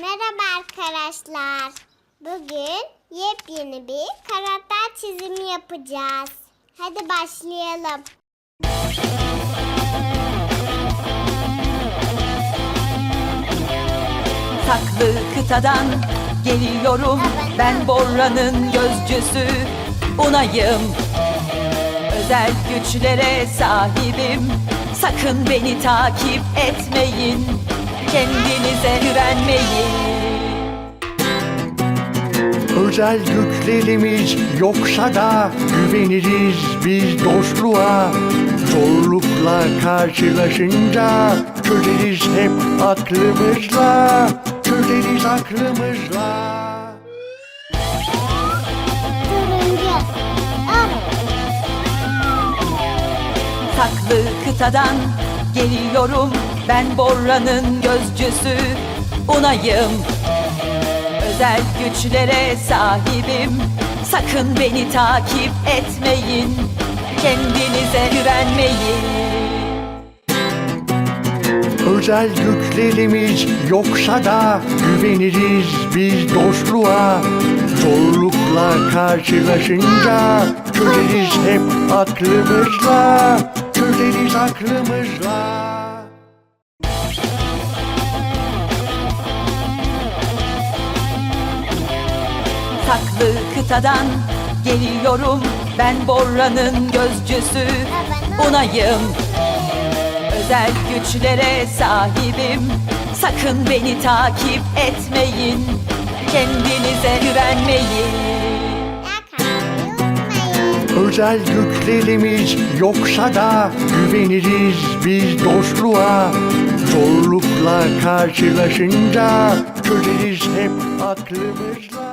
Merhaba arkadaşlar. Bugün yepyeni bir karakter çizimi yapacağız. Hadi başlayalım. Saklı kıtadan geliyorum Ben Borra'nın gözcüsü Unayım Özel güçlere sahibim Sakın beni takip etmeyin Kendinize güvenmeyin Özel güçlerimiz yoksa da güveniriz biz dostluğa. Zorlukla karşılaşınca çözeriz hep aklımızla Çözeriz aklımızla. Saklı kıtadan geliyorum Ben Borra'nın gözcüsü Unayım. Özel güçlere sahibim. Sakın beni takip etmeyin. Kendinize güvenmeyin. Özel güçlerimiz yoksa da güveniriz biz dostluğa. Zorlukla karşılaşınca çözeriz hep aklımızla Çözeriz aklımızla Saklı kıtadan geliyorum Ben Borra'nın gözcüsü. Unayım Özel güçlere sahibim. Sakın beni takip etmeyin. Kendinize güvenmeyin. Özel güçlerimiz yoksa da güveniriz biz dostluğa. Zorlukla karşılaşınca çözeriz hep aklımızla